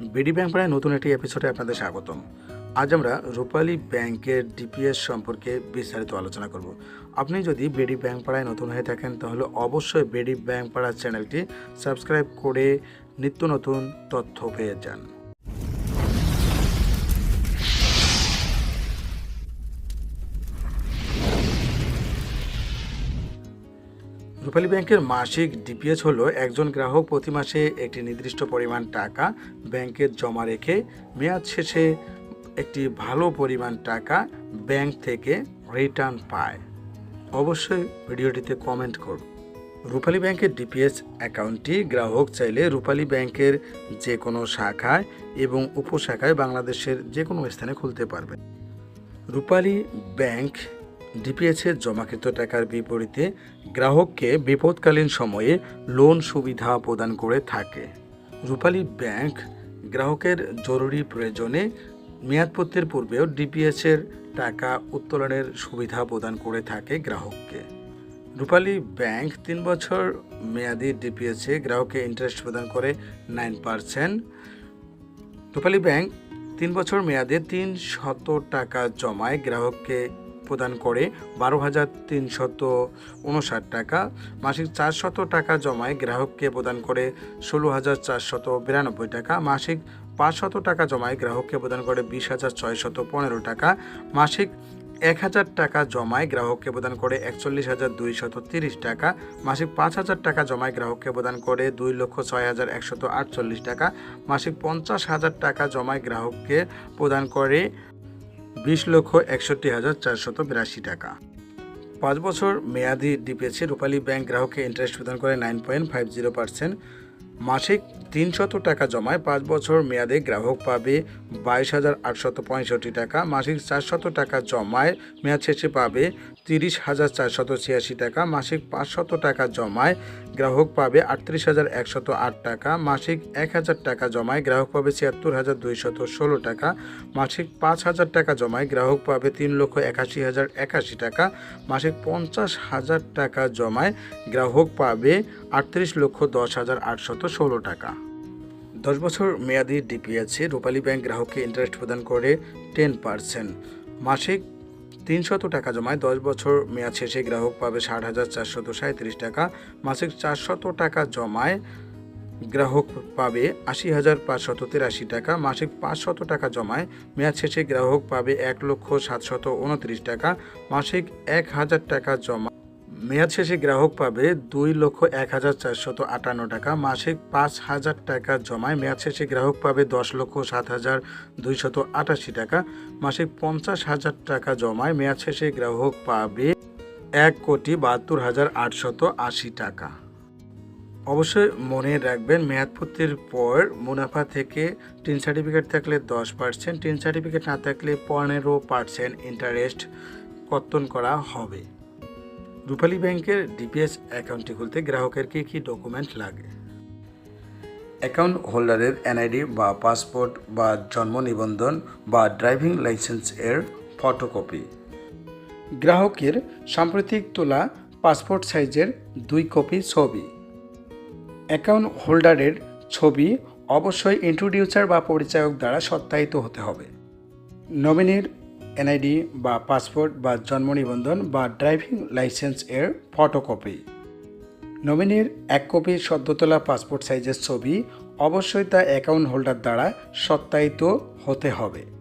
BD bank প্রায় নতুন একটি এপিসোডে আপনাদের স্বাগতম। আজ আমরা রূপালী ব্যাংকের ডিপিএস সম্পর্কে বিস্তারিত আলোচনা করব। আপনি যদি বিডি ব্যাংক পাড়ায় নতুন হয়ে থাকেন, তাহলে অবশ্যই বিডি ব্যাংক পাড়ার চ্যানেলটি সাবস্ক্রাইব করে নিত্য নতুন তথ্য পেয়ে যান। রূপালী ব্যাংকের মাসিক ডিপিএস হলো একজন গ্রাহক প্রতি মাসে একটি নির্দিষ্ট পরিমাণ টাকা ব্যাংকে জমা রেখে মেয়াদ শেষে একটি ভালো পরিমাণ টাকা ব্যাংক থেকে রিটার্ন পায়। অবশ্যই ভিডিওটিতে কমেন্ট করুন। রূপালী ব্যাংকের ডিপিএস অ্যাকাউন্টটি গ্রাহক চাইলে রূপালী ব্যাংকের যে কোনো শাখায় এবং উপশাখায় বাংলাদেশের যে কোনো স্থানে খুলতে পারবেন। রূপালী ব্যাংক ডিপিএসের জমাকৃত টাকার বিপরীতে গ্রাহককে বিপদকালীন সময়ে লোন সুবিধা প্রদান করে থাকে। রূপালী ব্যাংক গ্রাহকের জরুরি প্রয়োজনে মেয়াদপত্রের পূর্বেও ডিপিএসের টাকা উত্তোলনের সুবিধা প্রদান করে থাকে গ্রাহককে। রূপালী ব্যাংক তিন বছর মেয়াদি ডিপিএসে গ্রাহককে ইন্টারেস্ট প্রদান করে নাইন পার্সেন্ট। রূপালী ব্যাংক তিন বছর মেয়াদে তিন শত টাকা জমায় গ্রাহককে প্রদান করে বারো হাজার তিনশত উনষাট টাকা। মাসিক চারশত টাকা জমায় গ্রাহককে প্রদান করে ষোলো হাজার চারশত বিরানব্বই টাকা। মাসিক পাঁচশত টাকা জমায় গ্রাহককে প্রদান করে বিশ হাজার ছয়শত পনেরো টাকা। মাসিক এক হাজার টাকা জমায় গ্রাহককে প্রদান করে একচল্লিশ হাজার দুইশত তিরিশ টাকা। মাসিক পাঁচ হাজার টাকা জমায় গ্রাহককে প্রদান করে দুই লক্ষ ছয় হাজার একশত আটচল্লিশ টাকা। মাসিক পঞ্চাশ হাজার টাকা জমায় গ্রাহককে প্রদান করে বিশ লক্ষ একষট্টি হাজার চারশত বিরাশি টাকা। পাঁচ বছর মেয়াদি ডিপিএসে রূপালী ব্যাংক গ্রাহককে ইন্টারেস্ট প্রদান করে nine point five zero percent মাসিক তিনশত টাকা জমায় পাঁচ বছর মেয়াদে গ্রাহক পাবে বাইশ হাজার আটশত পঁয়ষট্টি টাকা। মাসিক চারশত টাকা জমায় মেয়াদ শেষে পাবে তিরিশ হাজার চারশত ছিয়াশি টাকা, মাসিক পাঁচশত টাকা জমায় গ্রাহক পাবে আটত্রিশ হাজার একশত আট টাকা, মাসিক এক হাজার টাকা জমায় গ্রাহক পাবে ছিয়াত্তর হাজার দুইশত ষোলো টাকা, মাসিক পাঁচ হাজার টাকা জমায় গ্রাহক পাবে তিন লক্ষ একাশি হাজার একাশি টাকা, মাসিক পঞ্চাশ হাজার টাকা জমায় গ্রাহক পাবে আটত্রিশ লক্ষ দশ হাজার আটশত ষোলো টাকা। দশ বছর মেয়াদি ডিপিএসে রূপালী ব্যাংক গ্রাহককে ইন্টারেস্ট প্রদান করে টেন পার্সেন্ট মাসিক তিনশত টাকা জমায় দশ বছর মেয়াদ শেষে গ্রাহক পাবে ষাট হাজার চারশত সাঁত্রিশ টাকা। মাসিক চারশত টাকা জমায় গ্রাহক পাবে আশি হাজার পাঁচশত তিরাশি টাকা। মাসিক পাঁচশত টাকা জমায় মেয়াদ শেষে গ্রাহক পাবে এক লক্ষ সাতশত উনত্রিশ টাকা। মাসিক এক হাজার টাকা জমা মেয়াদ শেষে গ্রাহক পাবে দুই লক্ষ এক হাজার চারশত আটান্ন টাকা। মাসিক পাঁচ হাজার টাকা জমায় মেয়াদ শেষে গ্রাহক পাবে দশ লক্ষ সাত হাজার দুইশত আটাশি টাকা। মাসিক পঞ্চাশ হাজার টাকা জমায় মেয়াদ শেষে গ্রাহক পাবে এক কোটি বাহাত্তর হাজার আটশত আশি টাকা। অবশ্যই মনে রাখবেন মেয়াদপত্তির পর মুনাফা থেকে টিন সার্টিফিকেট থাকলে দশ পার্সেন্ট, টিন সার্টিফিকেট না থাকলে পনেরো পার্সেন্ট ইন্টারেস্ট কর্তন করা হবে। রূপালী ব্যাংকের ডিপিএস অ্যাকাউন্টটি খুলতে গ্রাহকের কী কী ডকুমেন্ট লাগে? অ্যাকাউন্ট হোল্ডারের এনআইডি বা পাসপোর্ট বা জন্ম নিবন্ধন বা ড্রাইভিং লাইসেন্স এর ফটোকপি। গ্রাহকের সাম্প্রতিক তোলা পাসপোর্ট সাইজের দুই কপি ছবি। অ্যাকাউন্ট হোল্ডারের ছবি অবশ্যই ইন্ট্রোডিউসার বা পরিচায়ক দ্বারা সত্যায়িত হতে হবে। নমিনির এনআইডি বা পাসপোর্ট বা জন্ম নিবন্ধন বা ড্রাইভিং লাইসেন্স এর ফটোকপি। নমিনির এক কপি সদ্যতলা পাসপোর্ট সাইজের ছবি, অবশ্যই তা অ্যাকাউন্ট হোল্ডার দ্বারা সত্যায়িত হতে হবে।